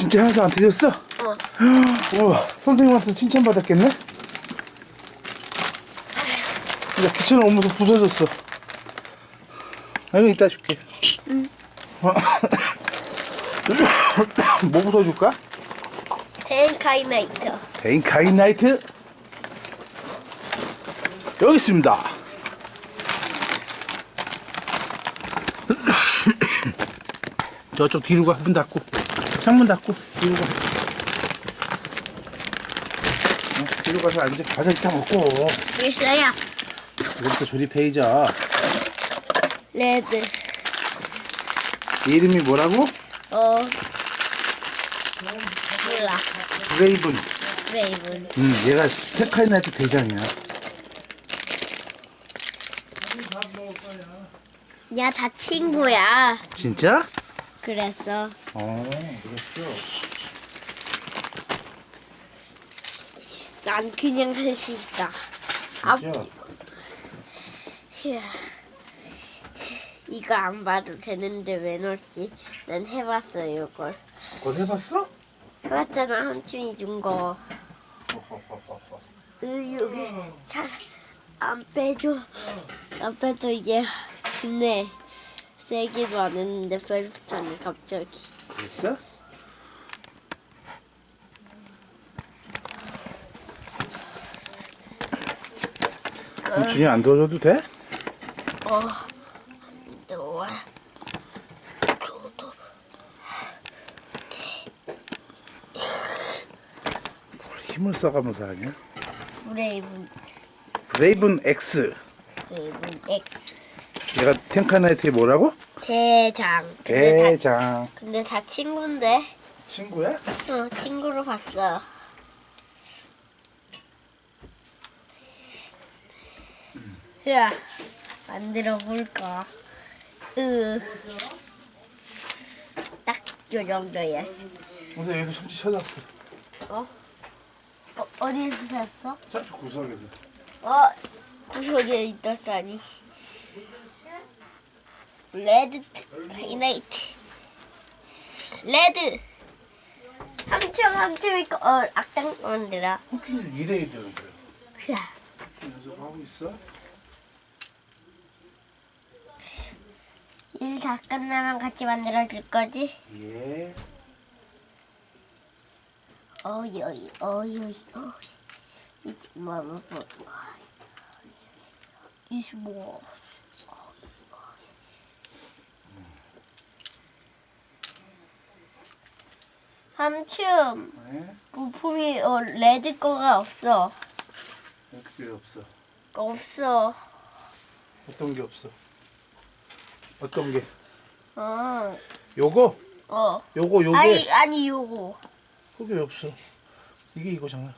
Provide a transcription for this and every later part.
진짜 하나도 안 틀렸어? 어. 우와, 선생님한테 칭찬받았겠네? 야, 귀찮아 오면서 부서졌어. 아, 이거 이따 줄게. 응. 뭐 부숴줄까? 텐카이나이트. 데인 카이나이트. 여기 있습니다. 저쪽 뒤로 가. 문 닫고. 창문 닫고. 뒤로 가. 어, 뒤로 가서 앉아. 과자 이따 먹고. 있어요. 이것부터 조립해야죠. 레드. 이름이 뭐라고? 어. 몰라. 브레이븐. 브레이븐. 음, 얘가 테카이나이트 대장이야. 야, 다 친구야. 진짜? 그랬어. 어, 그랬어. 난 그냥 할 수 있다. 아, 진짜? 휴. 이거 안 봐도 되는데 왜 넣었지? 난 해봤어 이걸. 그거 해봤어? 해봤잖아 한춘이 준 거. 으, 여기 잘 안 빼줘. 안 빼도 이제 좋네. 세기도 안 했는데 벌부터는 갑자기. 됐어? 준이 안 도와줘도 돼? 어. 너와 저도 힘을 써가면서 하냐? 브레이븐 브레이븐 X. 브레이븐 X 얘가 텐카나이트의 뭐라고? 대장. 근데 다 대장. 근데 다 친구인데. 친구야? 어 친구로 봤어. 야 만들어 볼까? 으. 딱 요 정도였어. 그래서 여기서 som지 찾았어. 어? 어 어디에서 샀어? 저쪽 구석에서. 어 구석에 있었다니. 레드 파이나이트. 레드. 삼촌 삼촌 이거 어 악당 만들어. 혹시 이래야 되는 거야? 야. 연습하고 있어? 일 다 끝나면 같이 만들어 줄 거지? 예. 어이 어이 어이 어이 어이 이제 뭐뭐 뭐. 이제 뭐. 삼촌 네? 부품이 어, 레드 거가 없어. 그게 없어. 없어. 어떤 게 없어? 어떤 게? 어. 요거? 어. 요거 요게 아니 아니 요거. 그게 왜 없어? 이게 이거잖아.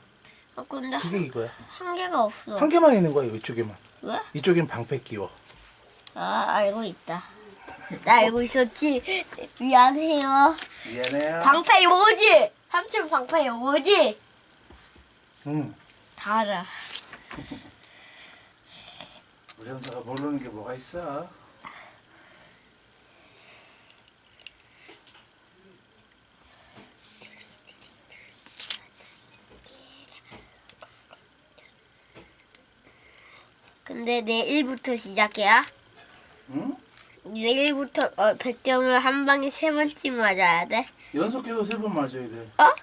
아 근데 이게 이거야. 한 개가 없어. 한 개만 있는 거야 이쪽에만. 왜? 이쪽엔 방패 끼워. 아 알고 있다. 나 알고 있었지. 미안해요. 미안해요. 방패 요거지. 삼촌 방패 요거지. 응. 다 알아. 우리 현서가 모르는 게 뭐가 있어? 근데 내일부터 시작이야. 응? 내일부터 어, 100점을 한 방에 세 번씩 맞아야 돼. 연속해서 세 번 맞아야 돼. 어?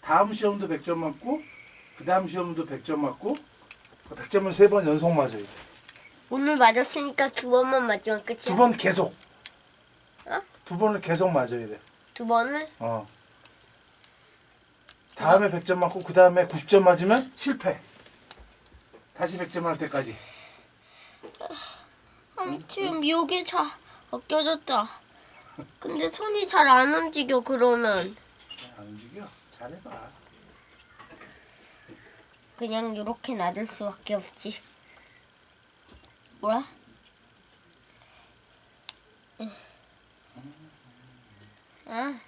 다음 시험도 100점 맞고 그 다음 시험도 100점 맞고 그 100점을 세 번 연속 맞아야 돼. 오늘 맞았으니까 두 번만 맞으면 끝이야. 두 번 계속. 어? 두 번을 계속 맞아야 돼. 두 번을? 어. 다음에 100점 맞고 그 다음에 90점 맞으면 실패. 다시 100점 할 때까지. 삼촌 여기 잘 벗겨졌다. 근데 손이 잘 안 움직여 그러면 안 움직여. 잘해봐. 그냥 이렇게 놔둘 수밖에 없지. 뭐야? 응. 아,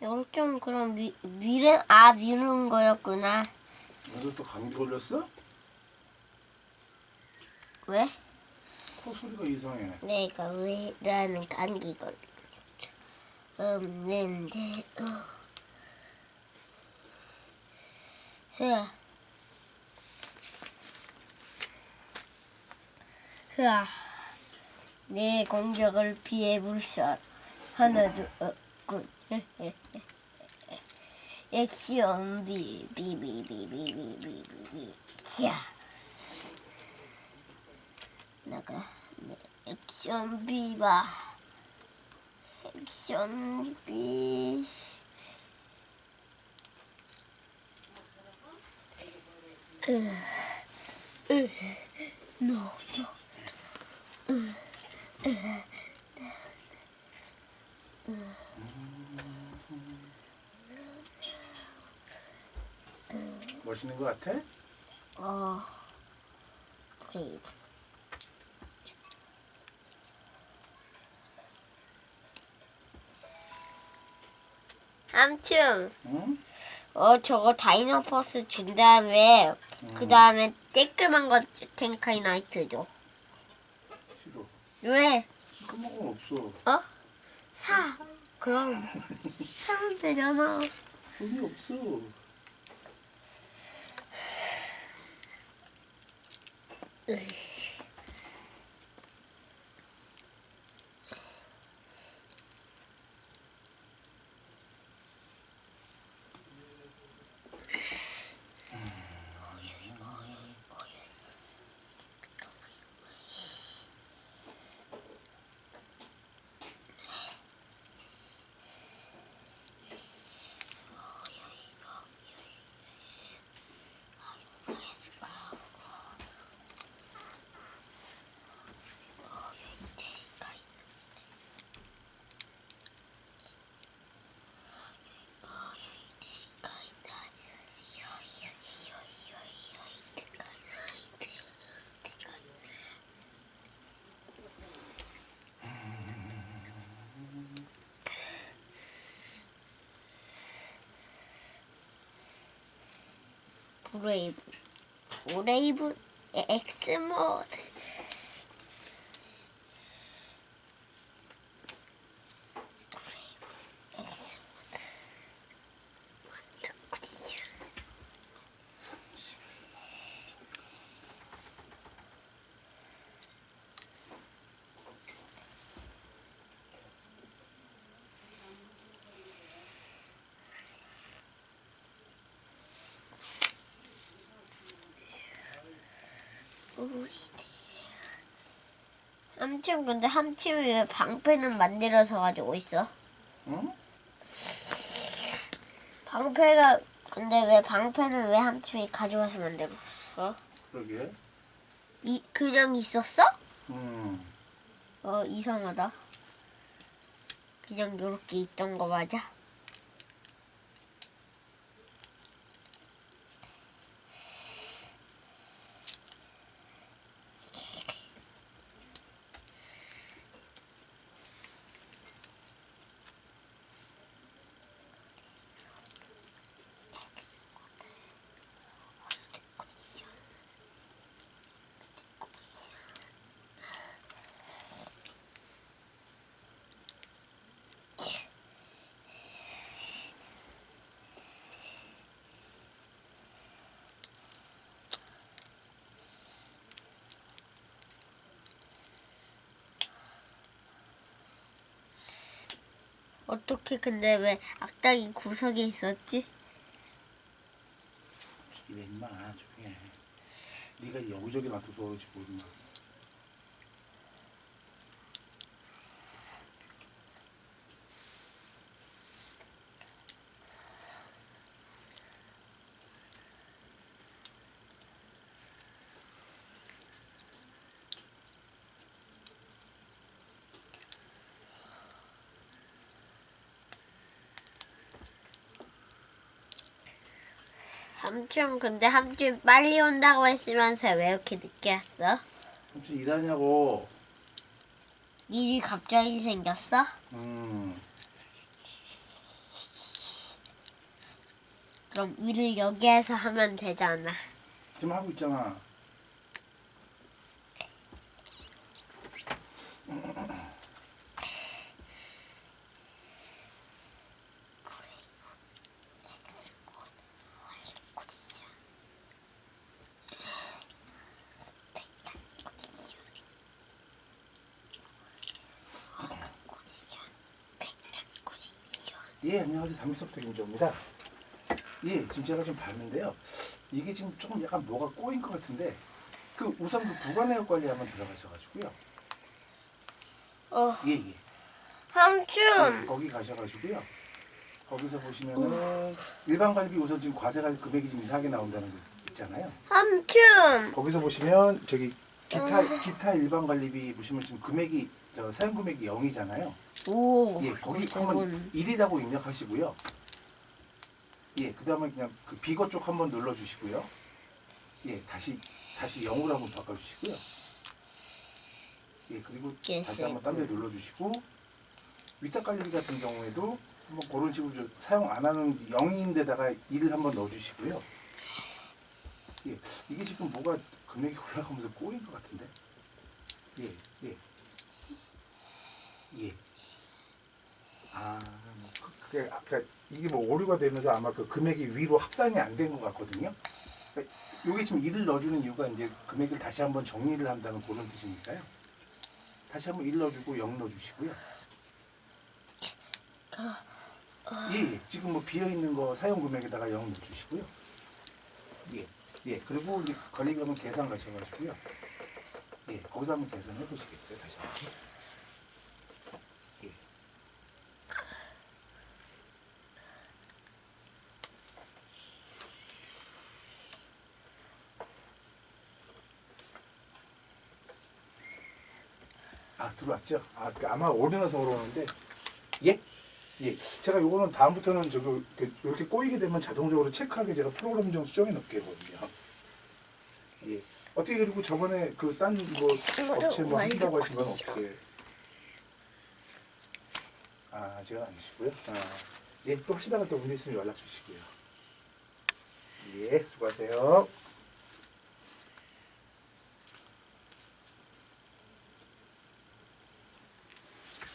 이걸 좀 그럼 미, 미는 아 미는 거였구나. 너도 또 감기 걸렸어? 왜? 코 소리가 이상해. 내가 왜 나는 감기 걸 없는데 어. 흐아. 흐아. 내 공격을 피해 불사 하나도 없군. 액션 비 비비비비비비비. 자 나가 내 액션 비바 액션 비 으, 으, no, no. 멋있는 것 같아? 어, 브레이브. 암튼, 응? 어, 저거 다이너포스 준 다음에, 그 다음에 떼끔한 거 텐카이 나이트 줘. 싫어. 왜? 까먹으면 없어. 어? 사. 그럼, 사면 되잖아. 돈이 없어. 브레이브. 브레이브 X 모드. 브레이브 X 모드. 완전 굿이야. 우리 함팀 근데 함팀이 왜 방패는 만들어서 가지고 있어? 응? 방패가 근데 왜 방패는 왜 함팀이 가져와서 만들었어? 그러게. 이 그냥 있었어? 음. 어 이상하다. 그냥 요렇게 있던 거 맞아? 어떻게 근데 왜 악당이 구석에 있었지? 저기 왜 임마 조용히 해. 네가 여기저기 놔둬가지고 임마. 삼촌 근데 삼촌 빨리 온다고 했으면서 왜 이렇게 늦게 왔어? 혹시 일하냐고. 일이 갑자기 생겼어? 음. 그럼 일을 여기에서 하면 되잖아. 지금 하고 있잖아. 예, 안녕하세요. 김조입니다. 예, 지금 제가 좀 봤는데요. 이게 지금 조금 약간 뭐가 꼬인 것 같은데, 그 우선 그 부관내역 관리 한번 들어가셔가지고요. 어, 예, 예. 삼촌. 거기 가셔가지고요. 거기서 보시면은 일반 관리비 우선 지금 과세가 금액이 좀 이상하게 나온다는 거 있잖아요. 삼촌. 거기서 보시면 저기 기타 기타 일반 관리비 보시면 지금 금액이 저 사용 금액이 0이잖아요. 오. 예, 거기 세븐. 한번 1이라고 입력하시고요. 예, 그 다음에 그냥 그 비거 쪽 한번 눌러 주시고요. 예, 다시 다시 0으로 한번 바꿔 주시고요. 예, 그리고 예, 다시 한번 딴. 데 눌러 주시고 위탁 관리비 같은 경우에도 한번 그런 식으로 좀 사용 안 하는 0인데다가 1을 한번 넣어 주시고요. 예, 이게 지금 뭐가 금액이 올라가면서 꼬인 것 같은데. 예, 예. 예. 아, 뭐 그, 그게 아까 이게 뭐 오류가 되면서 아마 그 금액이 위로 합산이 안 된 것 같거든요. 그러니까 요게 지금 1을 넣어주는 이유가 이제 금액을 다시 한번 정리를 한다는 그런 뜻이니까요. 다시 한번 1 넣어주고 0 넣어주시고요. 예, 예. 지금 뭐 비어 있는 거 사용 금액에다가 0 넣어주시고요. 예, 예. 그리고 이제 관리금은 계산 가셔가지고요. 예, 거기서 한번 계산해 보시겠어요, 다시 한번. 아 들어왔죠? 아 그 아마 오류나서 그러는데 예? 예. 제가 요거는 다음부터는 저거 그 이렇게 꼬이게 되면 자동적으로 체크하게 제가 프로그램 좀 수정해 놓게거든요. 예. 어떻게 그리고 저번에 그딴뭐 업체 뭐 한다고 하신 건 어떻게? 아 제가 아니시고요. 아, 예. 또 하시다가 또 문제 있으면 연락 주시고요. 예. 수고하세요.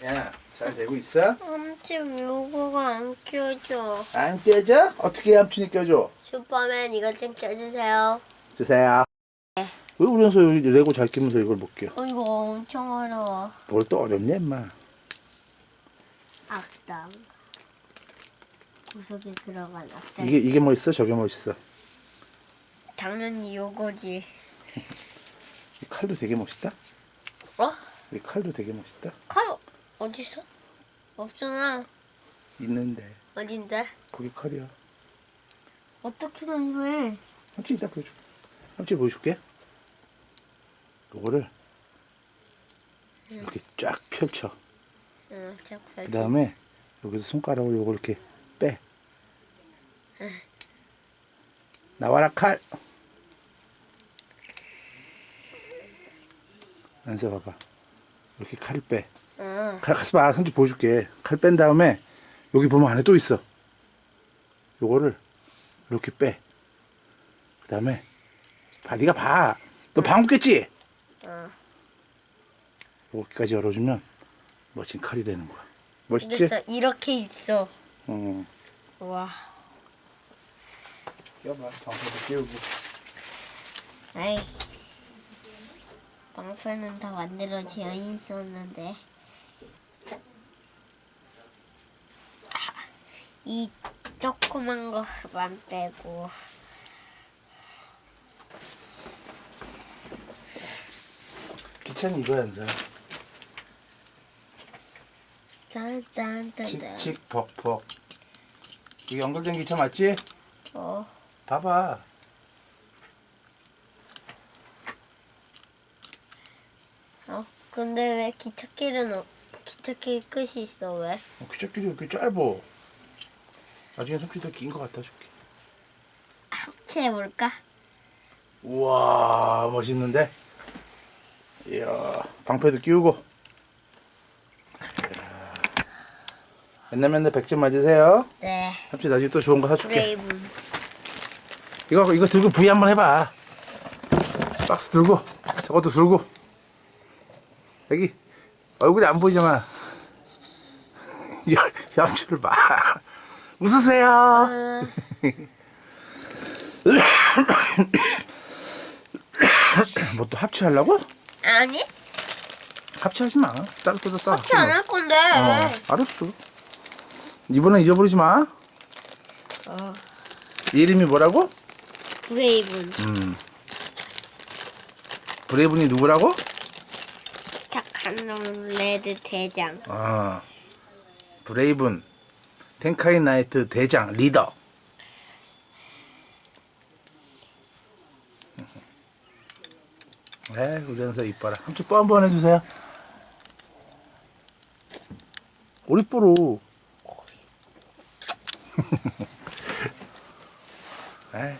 야, 잘 되고 있어? 삼촌 요거가 안 켜져. 안 깨져? 어떻게 함춘이 껴줘? 슈퍼맨 이거 좀 켜주세요. 주세요. 왜 우려서 여기 레고 잘 끼면서 이걸 못 껴? 어 이거 엄청 어려워. 뭘 또 어렵냐, 임마. 악당. 구석에 들어간 악당. 이게, 이게 멋있어? 저게 멋있어? 당연히 요거지. 이 칼도 되게 멋있다? 어? 이 칼도 되게 멋있다? 칼 어디 있어? 없잖아. 있는데. 어딘데? 거기 칼이야. 어떻게 다니래? 삼촌 이따 보여줄게. 삼촌 보여줄게. 요거를 이렇게 쫙 펼쳐. 응, 자, 그 다음에 여기서 손가락으로 요걸 이렇게 빼. 나와라 칼. 안서 봐봐. 이렇게 칼을 빼. 응. 칼 가서 봐. 삼촌 보여줄게. 칼 뺀 다음에 여기 보면 안에 또 있어. 요거를 이렇게 빼. 그 다음에 봐. 네가 봐. 너 방귀 꼈지? 응. 여기까지 열어주면 멋진 칼이 되는 거야. 멋있지? 됐어. 이렇게 있어. 어. 와. 껴봐. 방패도 끼우고. 에이. 방패는 다 만들어져 있었는데. 이 조그만 거만 빼고. 기차는 이거야, 안사. 짠짠짠짠. 칙칙 벅벅. 이게 연결된 기차 맞지? 어. 봐봐. 어. 근데 왜 기찻길은 없? 기찻길 끝이 있어 왜? 어, 기차길이 이렇게 짧아. 나중에 손길이 더긴 거 갖다 줄게. 합체해 볼까? 우와, 멋있는데? 이야, 방패도 끼우고. 이야. 맨날 맨날 100점 맞으세요. 네. 삼촌 나중에 또 좋은 거 사줄게. 브레이브. 이거 이거 들고 V 한번 해봐. 박스 들고 저것도 들고 여기 얼굴이 안 보이잖아. 열 염치를 봐. 웃으세요. 뭐 또 합체하려고? 아니? 합체하지 마. 따로 뜯어 따. 합체 안할 건데. 어, 알았어. 이번엔 잊어버리지 마. 어, 이름이 뭐라고? 브레이븐. 음. 브레이븐이 누구라고? 착한 놈 레드 대장. 아, 브레이븐 텐카이 나이트 대장 리더. 에 우리 연서 이뻐라. 삼촌 뽀 한번 해주세요. 우리 뽀로. 에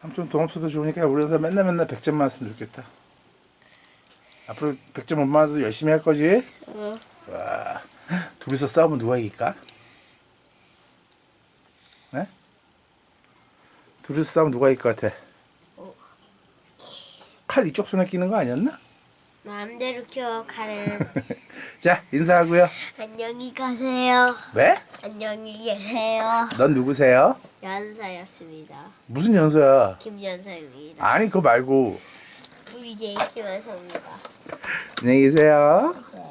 삼촌 돈 없어도 좋으니까 우리 연서 맨날 맨날 100점 맞으면 좋겠다. 앞으로 100점 엄마도 열심히 할 거지? 어, 와, 둘이서 싸우면 누가 이길까? 네? 둘이서 싸우면 누가 이길 것 같아? 칼 이쪽 손에 끼는 거 아니었나? 마음대로 기억하는. 자, 인사하고요. 안녕히 가세요. 왜? 안녕히 계세요. 넌 누구세요? 연사였습니다. 무슨 연서야? 김연사입니다. 아니, 그거 말고. VJ 김연사입니다. 안녕히 계세요. 네.